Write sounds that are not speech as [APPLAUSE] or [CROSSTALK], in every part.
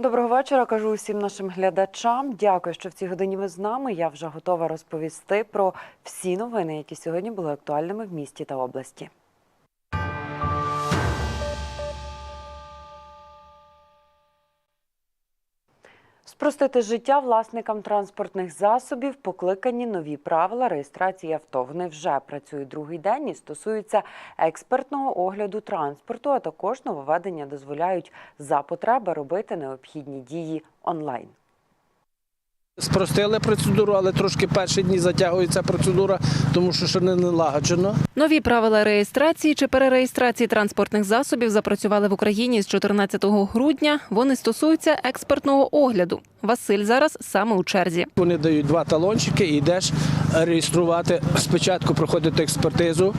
Доброго вечора. Кажу усім нашим глядачам. Дякую, що в цій годині ви з нами. Я вже готова розповісти про всі новини, які сьогодні були актуальними в місті та області. Спростити життя власникам транспортних засобів покликані нові правила реєстрації авто. Вони вже працюють другий день і стосуються експертного огляду транспорту, а також нововведення дозволяють за потреби робити необхідні дії онлайн. Спростили процедуру, але трошки перші дні затягується процедура, тому що ще не налагоджено. Нові правила реєстрації чи перереєстрації транспортних засобів запрацювали в Україні з 14 грудня. Вони стосуються експертного огляду. Василь зараз саме у черзі. Вони дають два талончики і йдеш реєструвати. Спочатку проходити експертизу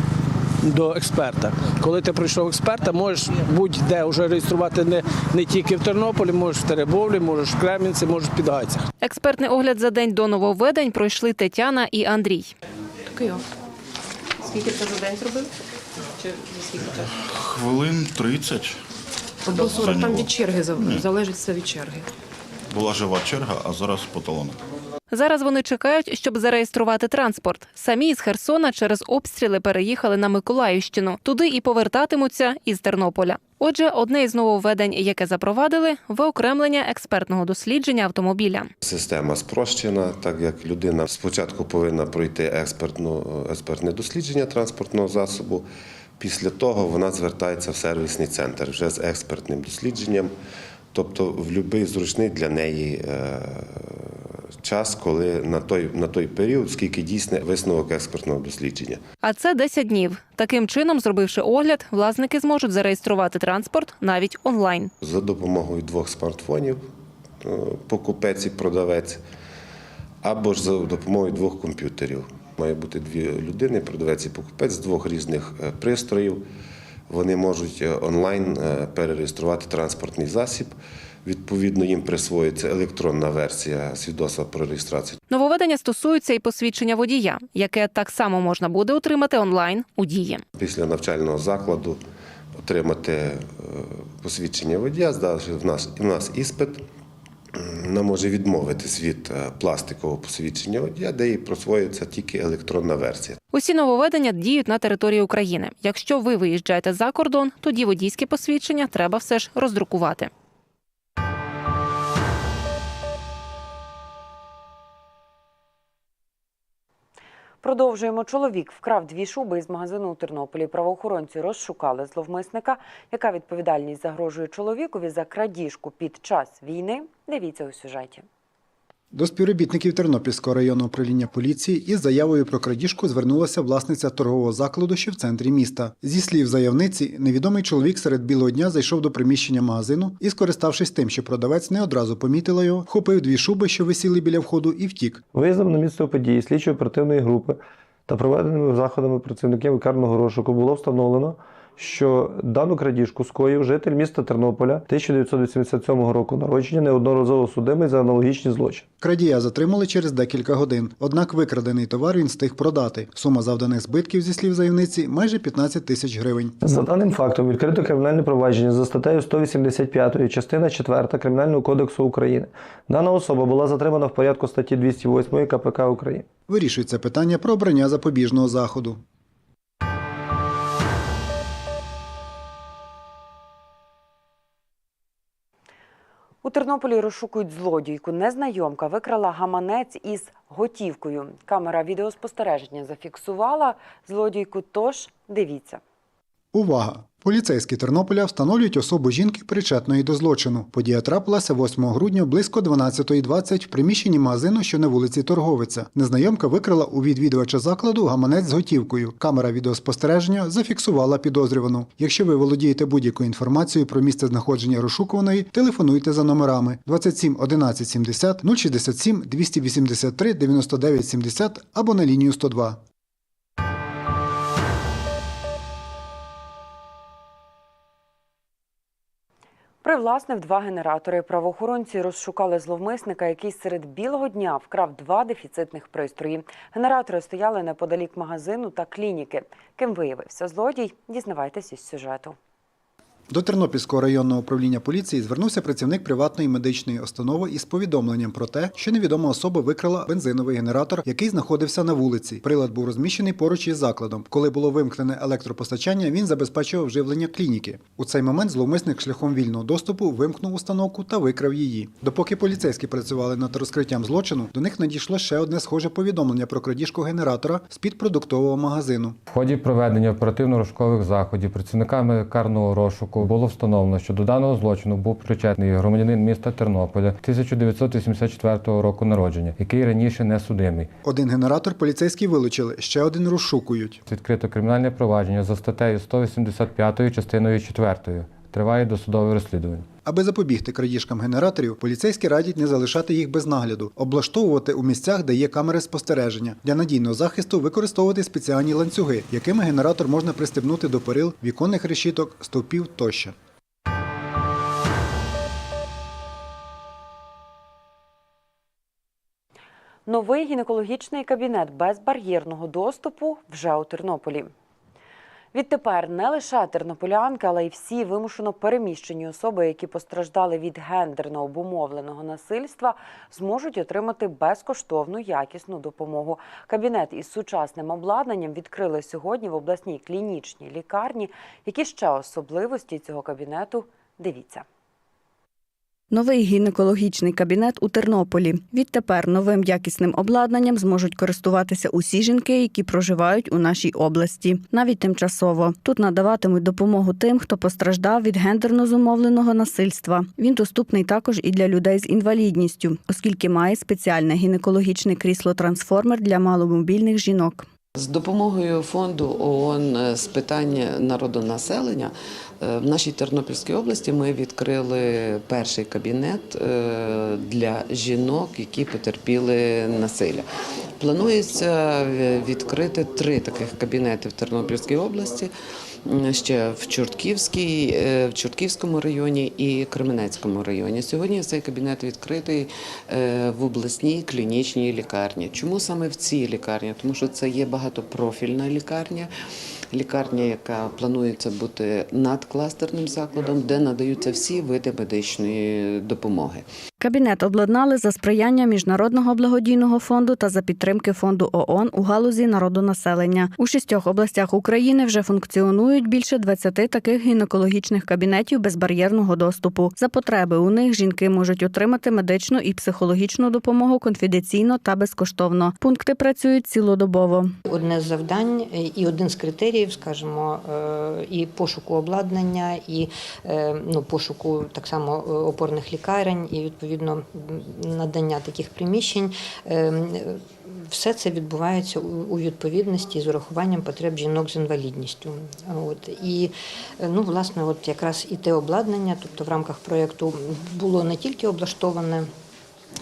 до експерта. Коли ти пройшов експерта, можеш будь-де вже реєструвати не, не тільки в Тернополі, можеш в Теребовлі, можеш в Кремінці, можеш в Підгайцях. Експертний огляд за день до нововведень пройшли Тетяна і Андрій. Скільки ти за день зробив? Чи за скільки часу? Хвилин 30. Або 40, там від черги залежить все від черги. Була жива черга, а зараз по талонах. Зараз вони чекають, щоб зареєструвати транспорт. Самі із Херсона через обстріли переїхали на Миколаївщину. Туди і повертатимуться із Тернополя. Отже, одне із нововведень, яке запровадили, виокремлення експертного дослідження автомобіля. Система спрощена, так як людина спочатку повинна пройти експертну, експертне дослідження транспортного засобу. Після того вона звертається в сервісний центр вже з експертним дослідженням, тобто в будь-який зручний для неї е, час, коли на той, на той період, скільки дійсне висновок експертного дослідження. А це 10 днів. Таким чином, зробивши огляд, власники зможуть зареєструвати транспорт навіть онлайн. За допомогою двох смартфонів, е, покупець і продавець, або ж за допомогою двох комп'ютерів. Має бути дві людини, продавець і покупець з двох різних е, пристроїв. Вони можуть е, онлайн е, перереєструвати транспортний засіб. Відповідно, їм присвоїться електронна версія свідоцтва про реєстрацію. Нововведення стосується і посвідчення водія, яке так само можна буде отримати онлайн у дії. Після навчального закладу отримати е, посвідчення водія, здавши в нас, в нас іспит. Вона може відмовитись від е, пластикового посвідчення водія, де їй просвоюється тільки електронна версія. Усі нововведення діють на території України. Якщо ви виїжджаєте за кордон, тоді водійське посвідчення треба все ж роздрукувати. Продовжуємо. Чоловік вкрав дві шуби із магазину у Тернополі. Правоохоронці розшукали зловмисника. Яка відповідальність загрожує чоловікові за крадіжку під час війни? Дивіться у сюжеті. До співробітників Тернопільського районного управління поліції із заявою про крадіжку звернулася власниця торгового закладу, що в центрі міста. Зі слів заявниці, невідомий чоловік серед білого дня зайшов до приміщення магазину і, скориставшись тим, що продавець не одразу помітила його, вхопив дві шуби, що висіли біля входу, і втік. Виїздом на місце події слідчої оперативної групи та проведеними заходами працівників карного розшуку було встановлено, що дану крадіжку скоїв житель міста Тернополя 1987 року народження неодноразово судимий за аналогічні злочини. Крадія затримали через декілька годин. Однак викрадений товар він встиг продати. Сума завданих збитків, зі слів заявниці, майже 15 тисяч гривень. За даним фактом відкрито кримінальне провадження за статтею 185 частина 4 Кримінального кодексу України. Дана особа була затримана в порядку статті 208 КПК України. Вирішується питання про обрання запобіжного заходу. У Тернополі розшукують злодійку. Незнайомка викрала гаманець із готівкою. Камера відеоспостереження зафіксувала злодійку. Тож дивіться. Увага! Поліцейські Тернополя встановлюють особу жінки, причетної до злочину. Подія трапилася 8 грудня близько 12.20 в приміщенні магазину, що на вулиці Торговиця. Незнайомка викрала у відвідувача закладу гаманець з готівкою. Камера відеоспостереження зафіксувала підозрювану. Якщо ви володієте будь-якою інформацією про місце знаходження розшукуваної, телефонуйте за номерами 27 11 70 067 283 99 70 або на лінію 102. Привласнив два генератори. Правоохоронці розшукали зловмисника, який серед білого дня вкрав два дефіцитних пристрої. Генератори стояли неподалік магазину та клініки. Ким виявився злодій? Дізнавайтесь із сюжету. До Тернопільського районного управління поліції звернувся працівник приватної медичної установи із повідомленням про те, що невідома особа викрала бензиновий генератор, який знаходився на вулиці. Прилад був розміщений поруч із закладом. Коли було вимкнене електропостачання, він забезпечував живлення клініки. У цей момент зловмисник шляхом вільного доступу вимкнув установку та викрав її. Допоки поліцейські працювали над розкриттям злочину, до них надійшло ще одне схоже повідомлення про крадіжку генератора з-під продуктового магазину. В ході проведення оперативно-розшукових заходів працівниками карного розшуку було встановлено, що до даного злочину був причетний громадянин міста Тернополя 1984 року народження, який раніше не судимий. Один генератор поліцейські вилучили, ще один розшукують. Відкрито кримінальне провадження за статтею 185 частиною 4. Триває досудове розслідування. Аби запобігти крадіжкам генераторів, поліцейські радять не залишати їх без нагляду, облаштовувати у місцях, де є камери спостереження. Для надійного захисту використовувати спеціальні ланцюги, якими генератор можна пристебнути до перил, віконних решіток, стовпів тощо. Новий гінекологічний кабінет безбар'єрного доступу вже у Тернополі. Відтепер не лише тернополянки, але й всі вимушено переміщені особи, які постраждали від гендерно обумовленого насильства, зможуть отримати безкоштовну якісну допомогу. Кабінет із сучасним обладнанням відкрили сьогодні в обласній клінічній лікарні. Які ще особливості цього кабінету? Дивіться. Новий гінекологічний кабінет у Тернополі. Відтепер новим якісним обладнанням зможуть користуватися усі жінки, які проживають у нашій області, навіть тимчасово. Тут надаватимуть допомогу тим, хто постраждав від гендерно зумовленого насильства. Він доступний також і для людей з інвалідністю, оскільки має спеціальне гінекологічне крісло-трансформер для маломобільних жінок. З допомогою фонду ООН з питань народонаселення е, в нашій Тернопільській області ми відкрили перший кабінет е, для жінок, які потерпіли насилля. Планується е, відкрити три таких кабінети в Тернопільській області. Ще в Чортківській, е, в Чортківському районі і Кременецькому районі. Сьогодні цей кабінет відкритий е, в обласній клінічній лікарні. Чому саме в цій лікарні? Тому що це є багатопрофільна лікарня. Лікарня, яка планується бути надкластерним закладом, де надаються всі види медичної допомоги. Кабінет обладнали за сприяння Міжнародного благодійного фонду та за підтримки фонду ООН у галузі народонаселення. У шістьох областях України вже функціонують більше 20 таких гінекологічних кабінетів безбар'єрного доступу. За потреби у них жінки можуть отримати медичну і психологічну допомогу конфіденційно та безкоштовно. Пункти працюють цілодобово. Одне з завдань е, і один з критеріїв, скажімо, е, і пошуку обладнання, і е, ну, пошуку так само опорних лікарень, і відповідно м, надання таких приміщень. Е, Все це відбувається у- у відповідності з урахуванням потреб жінок з інвалідністю. От і е, ну, власне, от якраз і те обладнання, тобто в рамках проєкту було не тільки облаштоване.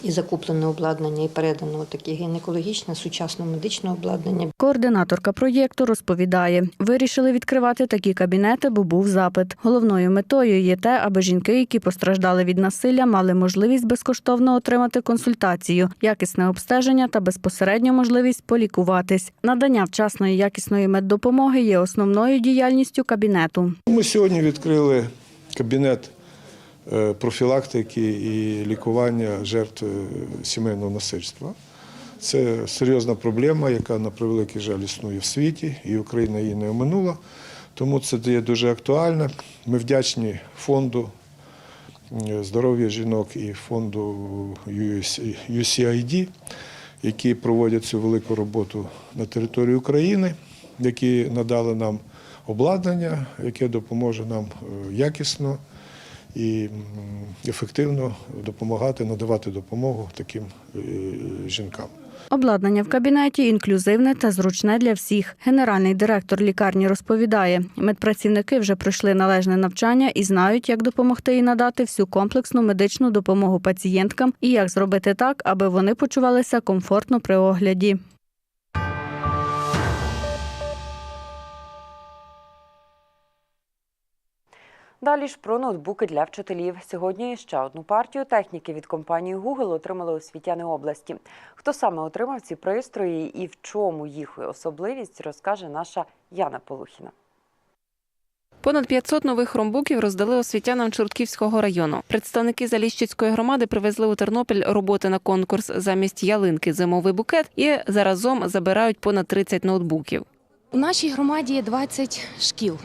І закуплене обладнання, і передано таке гінекологічне, сучасне медичне обладнання. Координаторка проєкту розповідає, вирішили відкривати такі кабінети, бо був запит. Головною метою є те, аби жінки, які постраждали від насилля, мали можливість безкоштовно отримати консультацію, якісне обстеження та безпосередньо можливість полікуватись. Надання вчасної якісної меддопомоги є основною діяльністю кабінету. Ми сьогодні відкрили кабінет профілактики і лікування жертв е, сімейного насильства. Це серйозна проблема, яка на превеликий жаль існує в світі, і Україна її не оминула. Тому це є дуже актуально. Ми вдячні фонду е, здоров'я жінок і фонду UCID, які проводять цю велику роботу на території України, які надали нам обладнання, яке допоможе нам е, якісно і ефективно допомагати, надавати допомогу таким е, жінкам. Обладнання в кабінеті інклюзивне та зручне для всіх. Генеральний директор лікарні розповідає, медпрацівники вже пройшли належне навчання і знають, як допомогти і надати всю комплексну медичну допомогу пацієнткам і як зробити так, аби вони почувалися комфортно при огляді. Далі ж про ноутбуки для вчителів. Сьогодні ще одну партію техніки від компанії Google отримали освітяни області. Хто саме отримав ці пристрої і в чому їх особливість, розкаже наша Яна Полухіна. Понад 500 нових хромбуків роздали освітянам Чортківського району. Представники Заліщицької громади привезли у Тернопіль роботи на конкурс замість ялинки зимовий букет і заразом забирають понад 30 ноутбуків. У нашій громаді є 20 шкіл.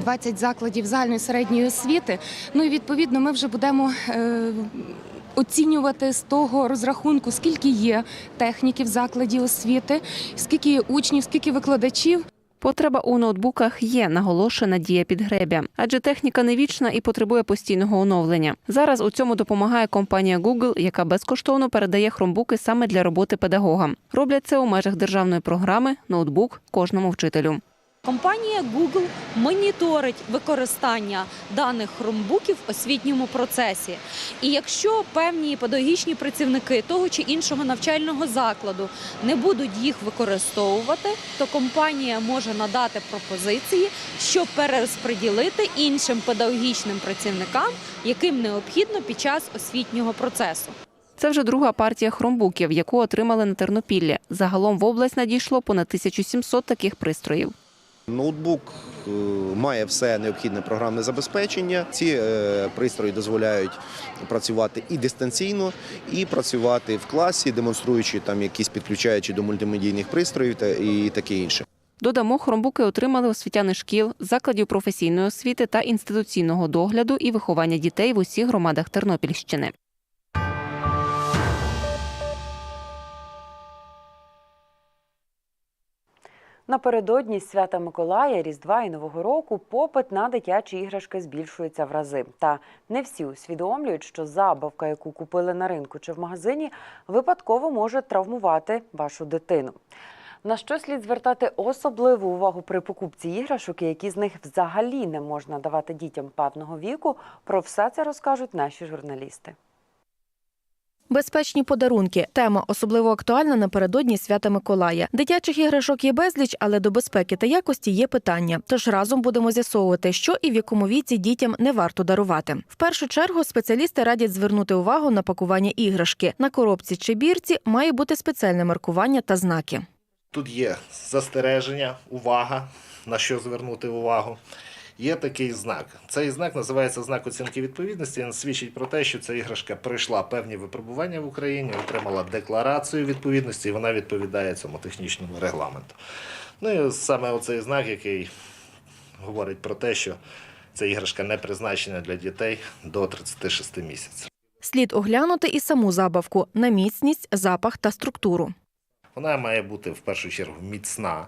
20 закладів загальної середньої освіти. Ну і відповідно ми вже будемо е, оцінювати з того розрахунку, скільки є техніків в закладі освіти, скільки є учнів, скільки викладачів. Потреба у ноутбуках є, наголошує Надія Підгребя, адже техніка не вічна і потребує постійного оновлення. Зараз у цьому допомагає компанія Google, яка безкоштовно передає хромбуки саме для роботи педагогам. Роблять це у межах державної програми Ноутбук кожному вчителю. Компанія Google моніторить використання даних хромбуків в освітньому процесі. І якщо певні педагогічні працівники того чи іншого навчального закладу не будуть їх використовувати, то компанія може надати пропозиції, щоб перерозподілити іншим педагогічним працівникам, яким необхідно під час освітнього процесу. Це вже друга партія хромбуків, яку отримали на Тернопіллі. Загалом в область надійшло понад 1700 таких пристроїв. Ноутбук е, має все необхідне програмне забезпечення. Ці е, пристрої дозволяють працювати і дистанційно, і працювати в класі, демонструючи там якісь підключаючи до мультимедійних пристроїв та і таке інше. Додамо, хромбуки отримали освітяни шкіл, закладів професійної освіти та інституційного догляду і виховання дітей в усіх громадах Тернопільщини. Напередодні свята Миколая, Різдва і Нового року попит на дитячі іграшки збільшується в рази. Та не всі усвідомлюють, що забавка, яку купили на ринку чи в магазині, випадково може травмувати вашу дитину. На що слід звертати особливу увагу при покупці іграшок, які з них взагалі не можна давати дітям певного віку, про все це розкажуть наші журналісти. Безпечні подарунки тема особливо актуальна напередодні свята Миколая. Дитячих іграшок є безліч, але до безпеки та якості є питання. Тож разом будемо з'ясовувати, що і в якому віці дітям не варто дарувати. В першу чергу спеціалісти радять звернути увагу на пакування іграшки. На коробці чи бірці має бути спеціальне маркування та знаки. Тут є застереження, увага, на що звернути увагу. Є такий знак. Цей знак називається знак оцінки відповідності. Він свідчить про те, що ця іграшка пройшла певні випробування в Україні, отримала декларацію відповідності, і вона відповідає цьому технічному регламенту. Ну і саме оцей знак, який говорить про те, що ця іграшка не призначена для дітей до 36 місяців. Слід оглянути і саму забавку на міцність, запах та структуру. Вона має бути в першу чергу міцна.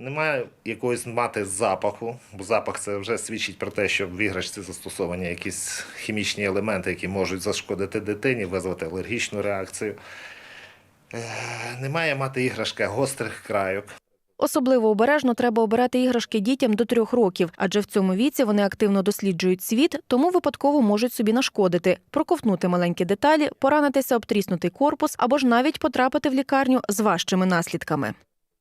Не має якогось мати запаху, бо запах це вже свідчить про те, що в іграшці застосовані якісь хімічні елементи, які можуть зашкодити дитині, визвати алергічну реакцію. Е, Не має мати іграшка гострих крайок. Особливо обережно треба обирати іграшки дітям до трьох років, адже в цьому віці вони активно досліджують світ, тому випадково можуть собі нашкодити, проковтнути маленькі деталі, поранитися об тріснутий корпус або ж навіть потрапити в лікарню з важчими наслідками.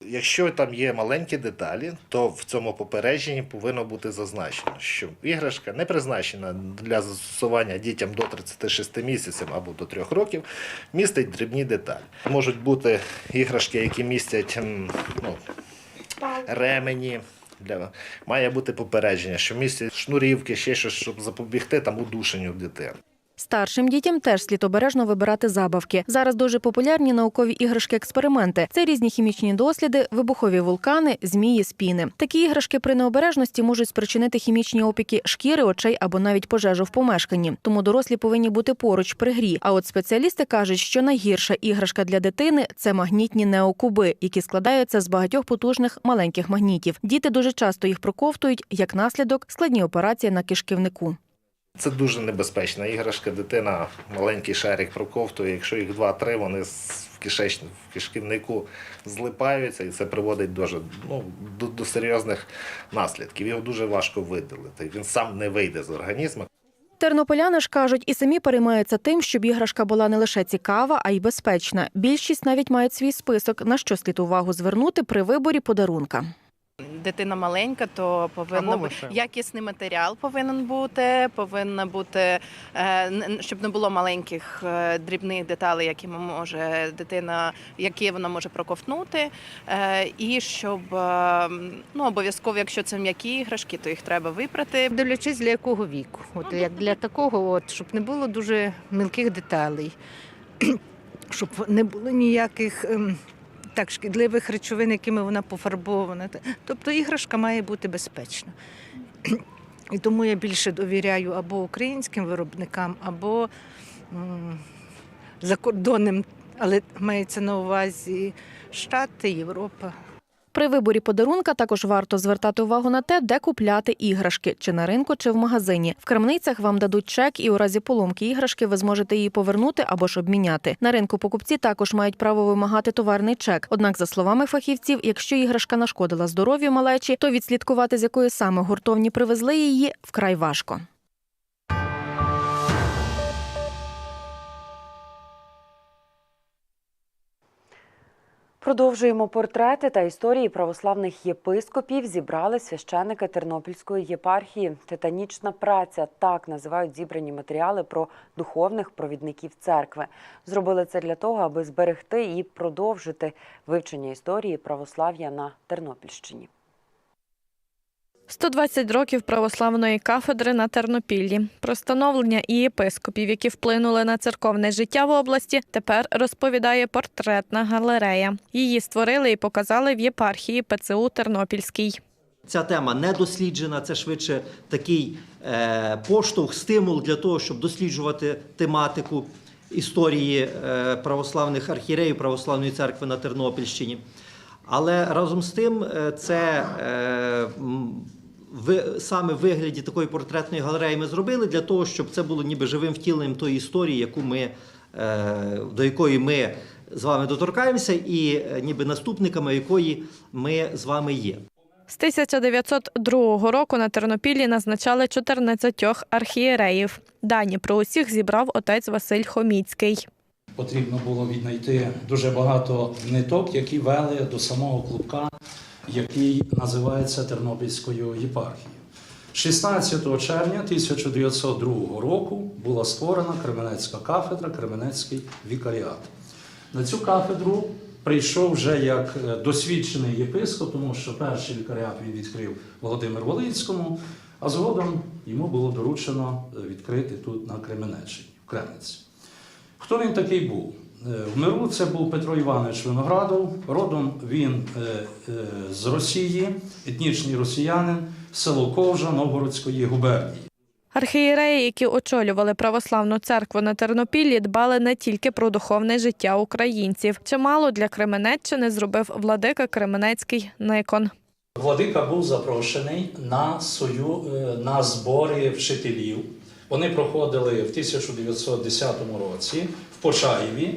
Якщо там є маленькі деталі, то в цьому попередженні повинно бути зазначено, що іграшка не призначена для застосування дітям до 36 місяців або до 3 років, містить дрібні деталі. Можуть бути іграшки, які містять ну, ремені. Для... Має бути попередження, що містять шнурівки, ще щось, щоб запобігти там удушенню дитини. Старшим дітям теж слід обережно вибирати забавки. Зараз дуже популярні наукові іграшки-експерименти. Це різні хімічні досліди, вибухові вулкани, змії, спіни. Такі іграшки при необережності можуть спричинити хімічні опіки шкіри, очей або навіть пожежу в помешканні. Тому дорослі повинні бути поруч при грі. А от спеціалісти кажуть, що найгірша іграшка для дитини це магнітні неокуби, які складаються з багатьох потужних маленьких магнітів. Діти дуже часто їх проковтують, як наслідок складні операції на кишківнику. Це дуже небезпечна іграшка. Дитина маленький шарик проковтує. Якщо їх два-три, вони в кишеч... в кишківнику злипаються, і це приводить дуже, ну, до, до серйозних наслідків. Його дуже важко видалити. Він сам не вийде з організму. Тернополяни ж кажуть, і самі переймаються тим, щоб іграшка була не лише цікава, а й безпечна. Більшість навіть мають свій список, на що слід увагу звернути при виборі подарунка. Дитина маленька, то повинно бути якісний матеріал повинен бути, повинна бути, е, щоб не було маленьких е, дрібних деталей, які може дитина, які вона може проковтнути. Е, І щоб ну обов'язково, якщо це м'які іграшки, то їх треба випрати. Дивлячись для якого віку. От як для такого, от, щоб не було дуже мілких деталей, [CLEARS THROAT] щоб не було ніяких ем, так, шкідливих речовин, якими вона пофарбована. Тобто іграшка має бути безпечна. І тому я більше довіряю або українським виробникам, або закордонним, але мається на увазі Штати, Європа. При виборі подарунка також варто звертати увагу на те, де купляти іграшки, чи на ринку, чи в магазині. В крамницях вам дадуть чек, і у разі поломки іграшки ви зможете її повернути або ж обміняти. На ринку покупці також мають право вимагати товарний чек. Однак, за словами фахівців, якщо іграшка нашкодила здоров'ю малечі, то відслідкувати з якої саме гуртовні привезли її вкрай важко. Продовжуємо портрети та історії православних єпископів. Зібрали священики Тернопільської єпархії. Титанічна праця так називають зібрані матеріали про духовних провідників церкви. Зробили це для того, аби зберегти і продовжити вивчення історії православ'я на Тернопільщині. 120 років православної кафедри на Тернопіллі. Про становлення і єпископів, які вплинули на церковне життя в області, тепер розповідає портретна галерея. Її створили і показали в єпархії ПЦУ Тернопільський. Ця тема не досліджена, це швидше такий е, поштовх, стимул для того, щоб досліджувати тематику історії е, православних архієреїв православної церкви на Тернопільщині. Але разом з тим, е, це ви, саме в вигляді такої портретної галереї ми зробили для того, щоб це було ніби живим втіленням тої історії, яку ми, е, до якої ми з вами доторкаємося, і е, ніби наступниками якої ми з вами є. З 1902 року на Тернопіллі назначали 14 архієреїв. Дані про усіх зібрав отець Василь Хоміцький. Потрібно було віднайти дуже багато ниток, які вели до самого клубка, який називається Тернопільською єпархією. 16 червня 1902 року була створена Кременецька кафедра, Кременецький вікаріат. На цю кафедру прийшов вже як е, досвідчений єпископ, тому що перший вікаріат він відкрив Володимир Волинському, а згодом йому було доручено е, відкрити тут на Кременеччині, в Кремниці. Хто він такий був? Е, В миру це був Петро Іванович Виноградов. Родом він е, е, з Росії, етнічний росіянин, село Ковжа Новгородської губернії. Архієреї, які очолювали православну церкву на Тернопіллі, дбали не тільки про духовне життя українців. Чимало для Кременеччини зробив владика Кременецький Никон. Владика був запрошений на свою на збори вчителів. Вони проходили в 1910 році в Почаєві.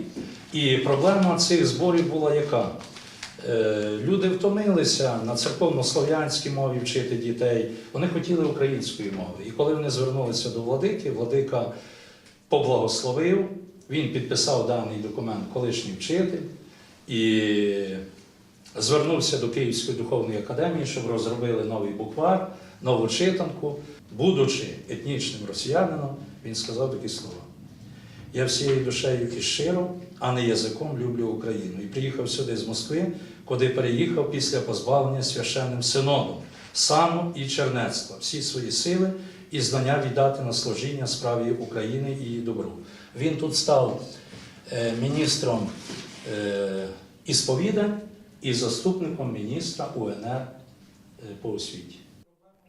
І проблема цих зборів була яка? Е, Люди втомилися на церковно-слов'янській мові вчити дітей. Вони хотіли української мови. І коли вони звернулися до владики, владика поблагословив, він підписав даний документ колишній вчитель і звернувся до Київської духовної академії, щоб розробили новий буквар, нову читанку. Будучи етнічним росіянином, він сказав такі слова. Я всією душею і щиро, а не язиком люблю Україну. І приїхав сюди з Москви, куди переїхав після позбавлення священним синодом, сану і чернецтва, всі свої сили і знання віддати на служіння справі України і її добру. Він тут став е, міністром е, ісповідань і заступником міністра УНР е, по освіті.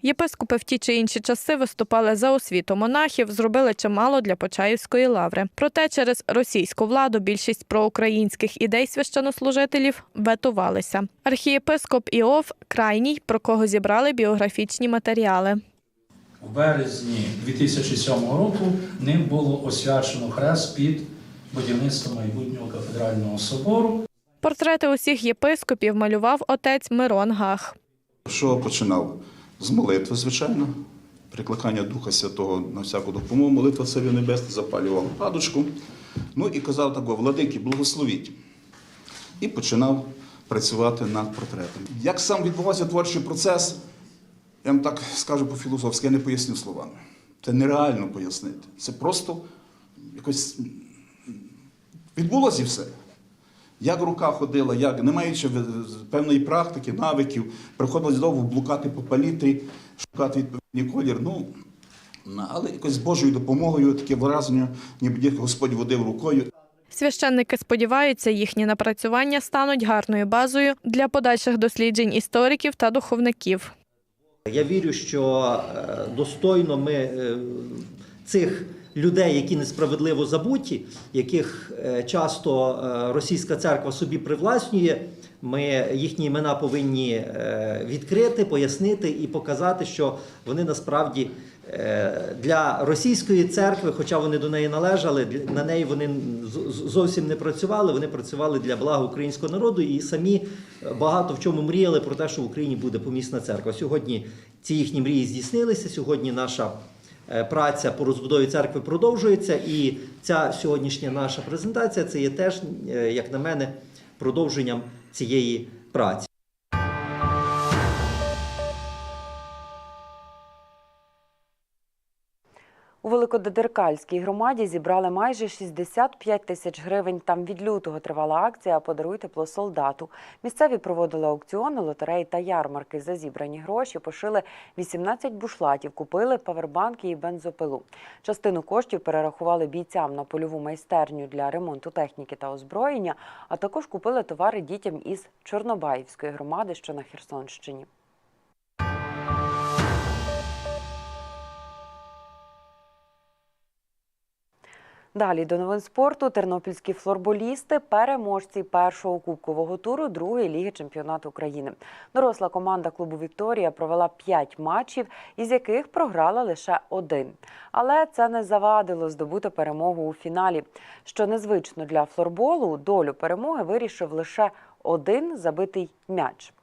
Єпископи в ті чи інші часи виступали за освіту монахів, зробили чимало для Почаївської лаври. Проте через російську владу більшість проукраїнських ідей священнослужителів ветувалися. Архієпископ Іов крайній, про кого зібрали біографічні матеріали. У березні 2007 року ним було освячено хрест під будівництво майбутнього кафедрального собору. Портрети усіх єпископів малював отець Мирон Гах. Що починав? З молитви, звичайно, прикликання Духа Святого на всяку допомогу, молитва Царю Небесне, запалював падочку. Ну і казав такого, владики, благословіть. І починав працювати над портретом. Як сам відбувався творчий процес, я вам так скажу по-філософськи, я не поясню словами. Це нереально пояснити. Це просто якось відбулося і все. Як рука ходила, як не маючи певної практики, навиків, приходилось довго блукати по палітрі, шукати відповідний колір. Ну, але якось з Божою допомогою таке враження, ніби Господь водив рукою. Священники сподіваються, їхні напрацювання стануть гарною базою для подальших досліджень істориків та духовників. Я вірю, що е, достойно ми е, цих людей, які несправедливо забуті, яких е, часто е, російська церква собі привласнює, ми їхні імена повинні е, відкрити, пояснити і показати, що вони насправді для російської церкви, хоча вони до неї належали, на неї вони зовсім не працювали. Вони працювали для блага українського народу і самі багато в чому мріяли про те, що в Україні буде помісна церква. Сьогодні ці їхні мрії здійснилися. Сьогодні наша праця по розбудові церкви продовжується, і ця сьогоднішня наша презентація це є теж, е, як на мене, продовженням цієї праці. Великодедеркальській громаді зібрали майже 65 тисяч гривень. Там від лютого тривала акція «Подаруй тепло солдату». Місцеві проводили аукціони, лотереї та ярмарки. За зібрані гроші пошили 18 бушлатів, купили павербанки і бензопилу. Частину коштів перерахували бійцям на польову майстерню для ремонту техніки та озброєння, а також купили товари дітям із Чорнобаївської громади, що на Херсонщині. Далі до новин спорту тернопільські флорболісти переможці першого кубкового туру другої ліги чемпіонату України. Доросла команда клубу Вікторія провела п'ять матчів, із яких програла лише один. Але це не завадило здобути перемогу у фіналі. Що незвично для флорболу, долю перемоги вирішив лише один забитий м'яч.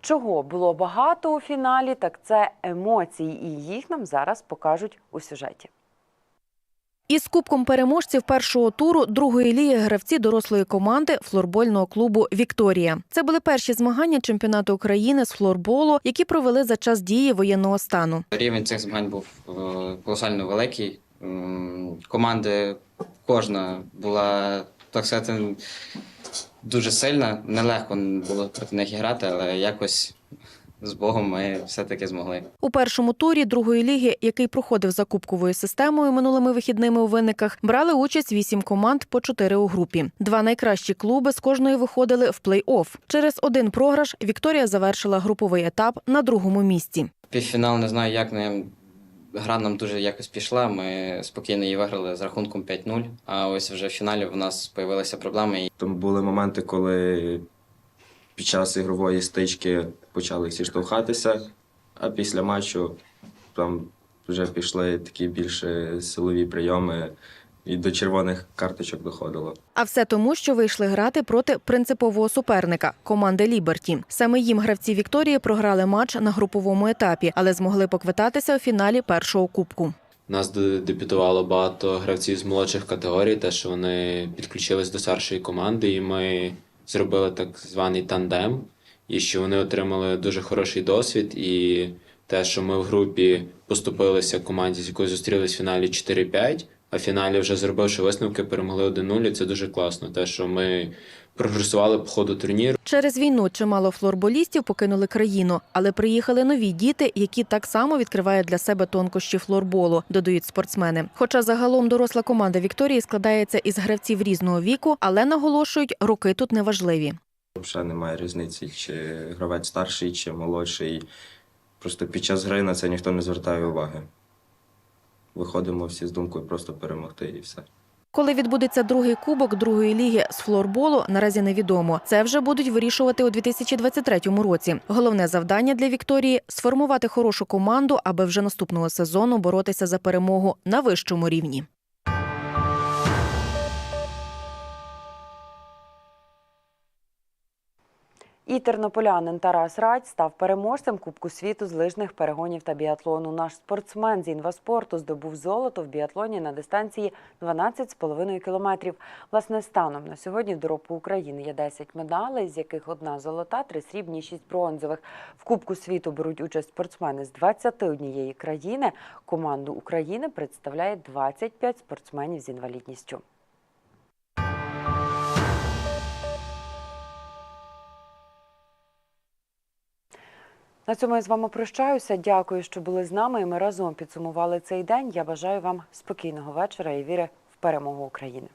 Чого було багато у фіналі, так це емоції, і їх нам зараз покажуть у сюжеті. Із кубком переможців першого туру другої ліги гравці дорослої команди флорбольного клубу Вікторія. Це були перші змагання чемпіонату України з флорболу, які провели за час дії воєнного стану. Рівень цих змагань був е, колосально великий. Команди кожна була, так сказати, дуже сильна. Нелегко було проти них грати, але якось з Богом ми все-таки змогли. У першому турі другої ліги, який проходив за кубковою системою минулими вихідними у винниках, брали участь вісім команд по чотири у групі. Два найкращі клуби з кожної виходили в плей-офф. Через один програш Вікторія завершила груповий етап на другому місці. Півфінал не знаю, як нам гра нам дуже якось пішла. Ми спокійно її виграли з рахунком 5-0. А ось вже в фіналі в нас з'явилися проблеми. Там були моменти, коли під час ігрової стички почали всі штовхатися, а після матчу там вже пішли такі більше силові прийоми, і до червоних карточок доходило. А все тому, що вийшли грати проти принципового суперника команди Ліберті. Саме їм гравці Вікторії програли матч на груповому етапі, але змогли поквитатися у фіналі першого кубку. Нас де- дебютувало багато гравців з молодших категорій, те, що вони підключились до старшої команди, і ми зробили так званий тандем, і що вони отримали дуже хороший досвід. І те, що ми в групі поступилися команді, з якою зустрілись в фіналі 4-5, а в фіналі вже зробивши висновки, перемогли 1-0, і це дуже класно. Те, що ми прогресували по ходу турніру. Через війну чимало флорболістів покинули країну, але приїхали нові діти, які так само відкривають для себе тонкощі флорболу, додають спортсмени. Хоча загалом доросла команда Вікторії складається із гравців різного віку, але наголошують, роки тут не важливі. Взагалі немає різниці, чи гравець старший, чи молодший. Просто під час гри на це ніхто не звертає уваги. Виходимо всі з думкою просто перемогти і все. Коли відбудеться другий кубок другої ліги з флорболу, наразі невідомо. Це вже будуть вирішувати у 2023 році. Головне завдання для Вікторії сформувати хорошу команду, аби вже наступного сезону боротися за перемогу на вищому рівні. І тернополянин Тарас Радь став переможцем Кубку світу з лижних перегонів та біатлону. Наш спортсмен з інваспорту здобув золото в біатлоні на дистанції 12,5 кілометрів. Власне, станом на сьогодні в доробку України є 10 медалей, з яких одна золота, три срібні, шість бронзових. В Кубку світу беруть участь спортсмени з 21 країни. Команду України представляє 25 спортсменів з інвалідністю. На цьому я з вами прощаюся. Дякую, що були з нами. І ми разом підсумували цей день. Я бажаю вам спокійного вечора і віри в перемогу України.